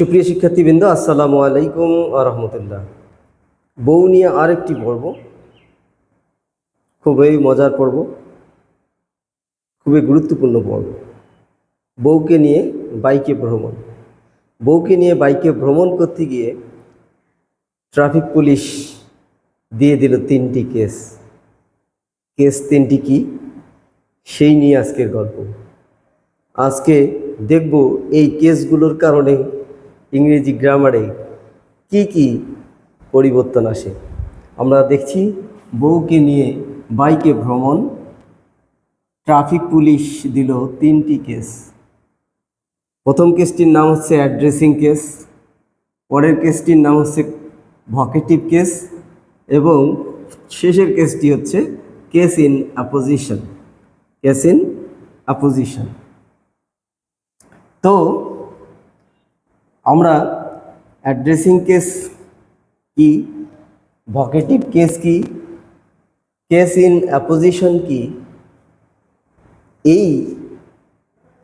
সুপ্রিয় শিক্ষার্থীবৃন্দ, আসসালামু আলাইকুম রহমতুল্লাহ। বউ নিয়ে আরেকটি পর্ব। খুবই মজার পর্ব। খুবই গুরুত্বপূর্ণ পর্ব। বউকে নিয়ে বাইকে ভ্রমণ। বউকে নিয়ে বাইকে ভ্রমণ করতে গিয়ে ট্রাফিক পুলিশ দিয়ে দিল তিনটি কেস। কেস তিনটি কি? সেই নিয়ে আজকের গল্প। আজকে দেখব এই কেসগুলোর কারণে ইংরেজি গ্রামারে কি কি পরিবর্তন আসে? আমরা দেখছি বউকে নিয়ে বাইকে ভ্রমণ, ট্রাফিক পুলিশ দিল তিনটি কেস। প্রথম কেসটির নাম হচ্ছে অ্যাড্রেসিং কেস, পরের কেসটির নাম হচ্ছে ভকেটিভ কেস, এবং শেষের কেসটি হচ্ছে case in apposition, case in apposition. তো আমরা অ্যাড্রেসিং কেস কি? ভকেটিভ কেস কি? কেস ইন অ্যাপোজিশন কি? এই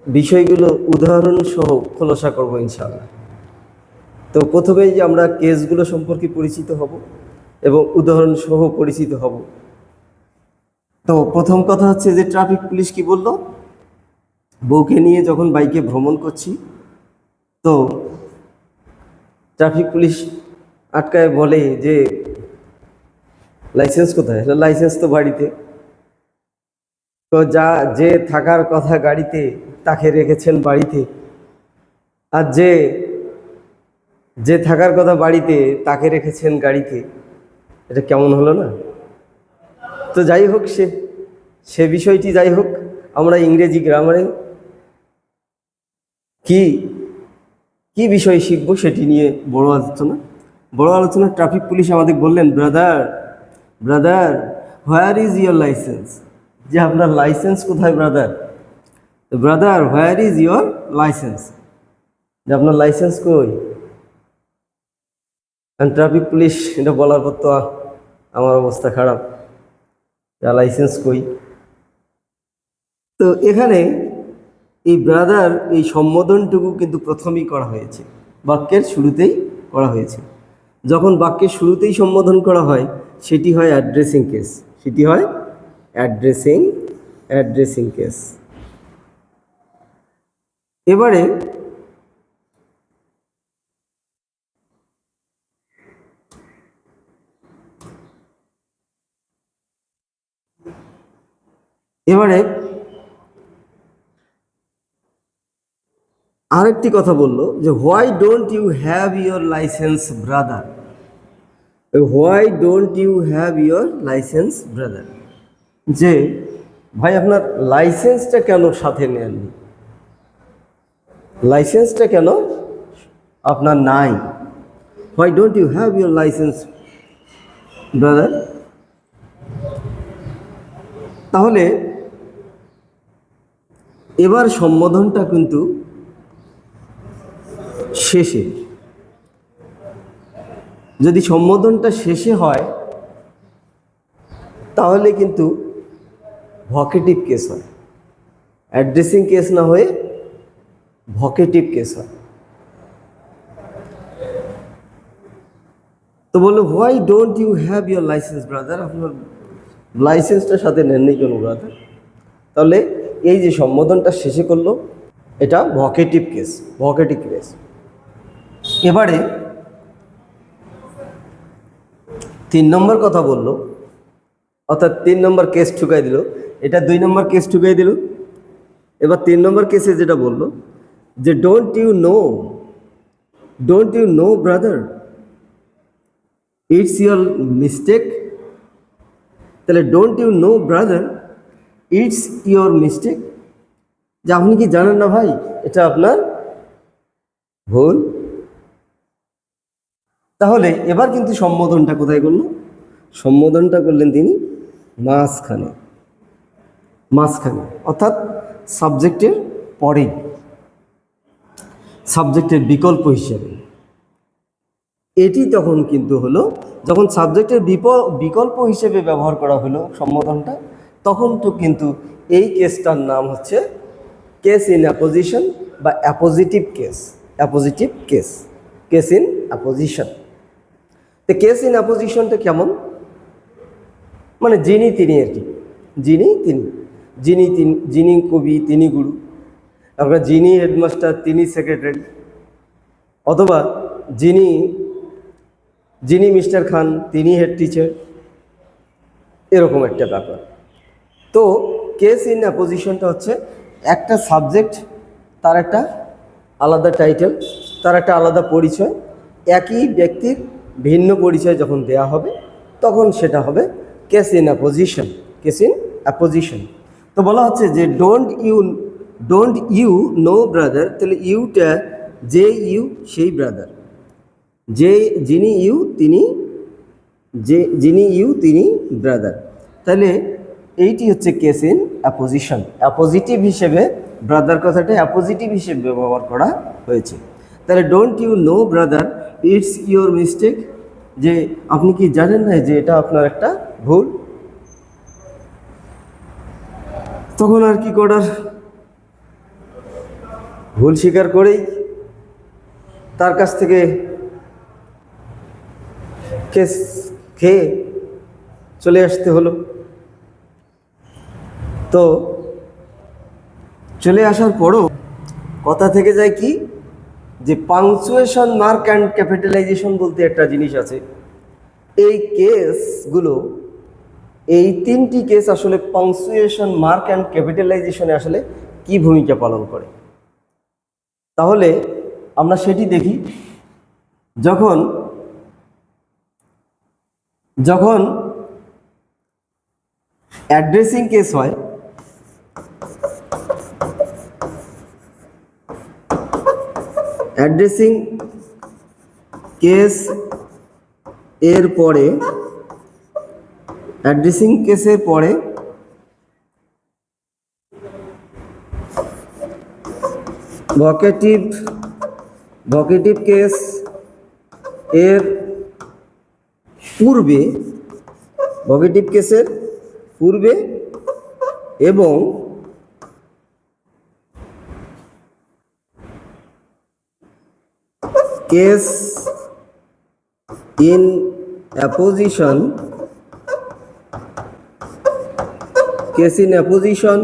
বিষয়গুলো উদাহরণ সহ খোলসা করব ইনশাআল্লাহ। তো প্রথমেই যে আমরা কেসগুলো সম্পর্কে পরিচিত হব এবং উদাহরণ সহ পরিচিত হব। তো প্রথম কথা হচ্ছে যে ট্রাফিক পুলিশ কি বলল? বউকে নিয়ে যখন বাইকে ভ্রমণ করছি, তো ট্রাফিক পুলিশ আটকায় বলে যে, লাইসেন্স কোথায়? লাইসেন্স তো বাড়িতে। তো যা, যে থাকার কথা গাড়িতে, তাকে রেখেছেন বাড়িতে। আর যে যে থাকার কথা বাড়িতে, তাকে রেখেছেন গাড়িতে। এটা কেমন হলো না? তো যাই হোক সে সে বিষয়টি যাই হোক, আমরা ইংরেজি গ্রামারে কি কি বিষয় শিখব সেটি নিয়ে বড় আলোচনা? বড় আলোচনা ট্রাফিক পুলিশ আমাদের বললেন brother brother where is your licence যে আপনার লাইসেন্স কোথায় brother brother where is your licence যে আপনার লাইসেন্স কই? ট্রাফিক পুলিশ এটা বলার পর তো আমার অবস্থা খারাপ। লাইসেন্স কই? তো এখানে এই ব্রাদার এই সম্বোধনটুকু কিন্তু প্রথমেই করা হয়েছে। বাক্যের শুরুতেই করা হয়েছে। যখন বাক্যের শুরুতেই সম্বোধন করা হয়, সেটি হয় অ্যাড্রেসিং কেস সেটি হয় অ্যাড্রেসিং অ্যাড্রেসিং কেস এবারে এবারে আরেকটি কথা বলল যে why don't you have your licence brother why don't you have your licence brother যে, ভাই, আপনার লাইসেন্সটা কেন সাথে নেননি? লাইসেন্সটা কেন আপনার নাই? Why don't you have your licence brother তাহলে, এবার সম্বোধনটা কিন্তু শেষে। যদি সম্বোধনটা শেষে হয়, তাহলে কিন্তু ভকেটিভ কেস হয়। অ্যাড্রেসিং কেস না হয়ে ভকেটিভ কেস হয়। তো বলল why don't you have your licence brother আপনার লাইসেন্সটার সাথে নেননি কেন ব্রাদার তাহলে এই যে সম্বোধনটা শেষে করল, এটা ভকেটিভ কেস ভকেটিভ কেস এবারে তিন নম্বর কথা বলল, অর্থাৎ তিন নম্বর কেস ঠুকাই দিল। এটা দুই নম্বর কেস ঠুকাই দিল। এবার তিন নম্বর কেসে যেটা বলল, যে don't you know don't you know brother it's your mistake তাহলে don't you know brother it's your mistake যে আপনি কি জানেন না ভাই? এটা আপনার ভুল। তাহলে এবার কিন্তু সম্বোধনটা কোথায় করল? সম্বোধনটা করলেন তিনি মাঝখানে মাঝখানে, অর্থাৎ সাবজেক্টের পরেই সাবজেক্টের বিকল্প হিসেবে। এটি তখন কিন্তু হলো, যখন সাবজেক্টের বিকল্প হিসেবে ব্যবহার করা হলো সম্বোধনটা, তখন তো কিন্তু এই কেসটার নাম হচ্ছে কেস ইন অ্যাপোজিশন বা appositive case appositive case case in apposition. তো কেস ইন অ্যাপোজিশনটা কেমন? মানে যিনি তিনি আর কি। যিনি তিনি। যিনি তিনি, যিনি কবি, তিনি গুরু। তারপরে যিনি হেডমাস্টার তিনি সেক্রেটারি অথবা যিনি যিনি মিস্টার খান, তিনি হেড টিচার এরকম একটা ব্যাপার। তো কেস ইন অ্যাপোজিশনটা হচ্ছে একটা সাবজেক্ট তার একটা আলাদা টাইটেল তার একটা আলাদা পরিচয়, একই ব্যক্তির ভিন্ন পরিচয় যখন দেয়া হবে, তখন সেটা হবে case in apposition case in apposition তো বলা হচ্ছে যে don't you don't you know brother তাহলে ইউটা যে ইউ সেই ব্রাদার যে যিনি ইউ তিনি, যে যিনি ইউ তিনি ব্রাদার তাহলে এইটি হচ্ছে কেস ইন অ্যাপোজিশন অ্যাপোজিটিভ হিসেবে ব্রাদার কথাটা অ্যাপোজিটিভ হিসেবে ব্যবহার করা হয়েছে। তাহলে don't you know brother it's your mistake যে আপনি কি জানেন না যে এটা আপনার একটা ভুল? তখন আর কি করার? ভুল স্বীকার করেই তার কাছ থেকে কেস খেয়ে চলে আসতে হলো। তো চলে আসার পরও কথা থেকে যায় কি? যে পাংচুয়েশন মার্ক অ্যান্ড ক্যাপিটালাইজেশন বলতে একটা জিনিস আছে। এই কেসগুলো এই তিনটি কেস আসলে পাংচুয়েশন মার্ক অ্যান্ড ক্যাপিটালাইজেশনে আসলে কি ভূমিকা পালন করে? তাহলে আমরা সেটি দেখি। যখন যখন অ্যাড্রেসিং কেস হয় অ্যাড্রেসিং কেস এর পরে, অ্যাড্রেসিং কেসের পরে ভকেটিভ ভকেটিভ কেস এর পূর্বে ভকেটিভ কেসের পূর্বে এবং case in apposition, case in apposition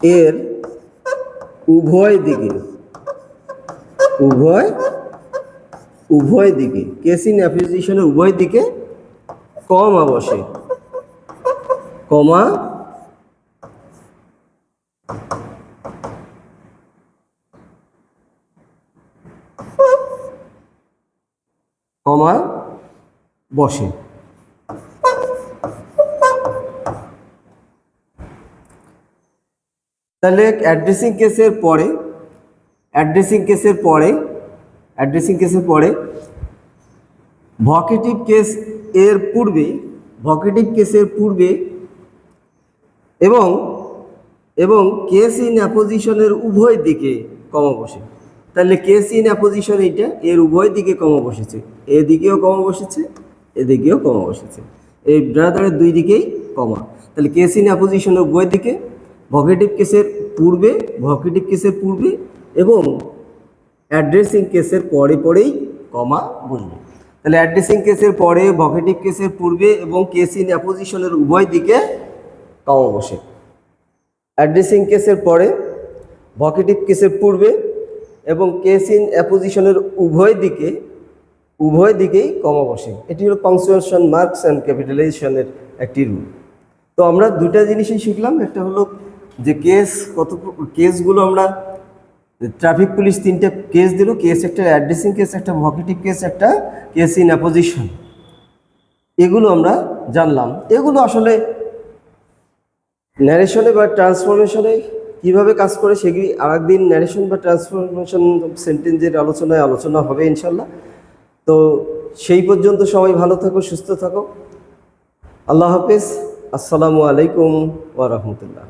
এর উভয় দিকে, উভয় উভয় দিকে, কেস ইন অ্যাপোজিশনের উভয় দিকে কমা বসে, কমা কমা বসে। তাহলে অ্যাড্রেসিং কেসের পরে অ্যাড্রেসিং কেসের পরে অ্যাড্রেসিং কেসের পরে ভকেটিভ কেস এর পূর্বে ভকেটিভ কেসের পূর্বে এবং এবং কেস ইন অ্যাপোজিশনের উভয় দিকে কমা বসে। তাহলে কেস ইন অ্যাপোজিশন এইটা? এর উভয় দিকে কমা বসেছে। এদিকেও কমা বসেছে এদিকেও কমা বসেছে। এই ব্রাদারের দুই দিকেই কমা। তাহলে কেস ইন অ্যাপোজিশনের উভয় দিকে? ভকেটিভ কেসের পূর্বে ভকেটিভ কেসের পূর্বে এবং অ্যাড্রেসিং কেসের পরে পরেই কমা বসবে। তাহলে অ্যাড্রেসিং কেসের পরে ভকেটিভ কেসের পূর্বে এবং কেস ইন অ্যাপোজিশনের উভয় দিকে কমা বসে। অ্যাড্রেসিং কেসের পরে ভকেটিভ কেসের পূর্বে এবং কেস ইন অ্যাপোজিশনের উভয় দিকে, উভয় দিকেই কমা বসে এটি হলো পাংচুয়েশন, মার্কস অ্যান্ড ক্যাপিটালাইজেশনের একটি রুল। তো আমরা দুটা জিনিসই শিখলাম। একটা হলো যে কেস কত, কেসগুলো আমরা, ট্রাফিক পুলিশ তিনটে কেস দিল। কেস একটা অ্যাড্রেসিং কেস, একটা ভকেটিভ কেস, একটা কেস ইন অ্যাপোজিশন। এগুলো আমরা জানলাম। এগুলো আসলে ন্যারেশনে বা ট্রান্সফরমেশনে কীভাবে কাজ করে সেগুলি আরেকদিন ন্যারেশন বা ট্রান্সফরমেশন সেন্টেন্সের আলোচনায় আলোচনা হবে ইনশাল্লাহ তো সেই পর্যন্ত সবাই ভালো থাকো, সুস্থ থাকো। আল্লাহ হাফিজ। আসসালামু আলাইকুম ওয়া রাহমাতুল্লাহ।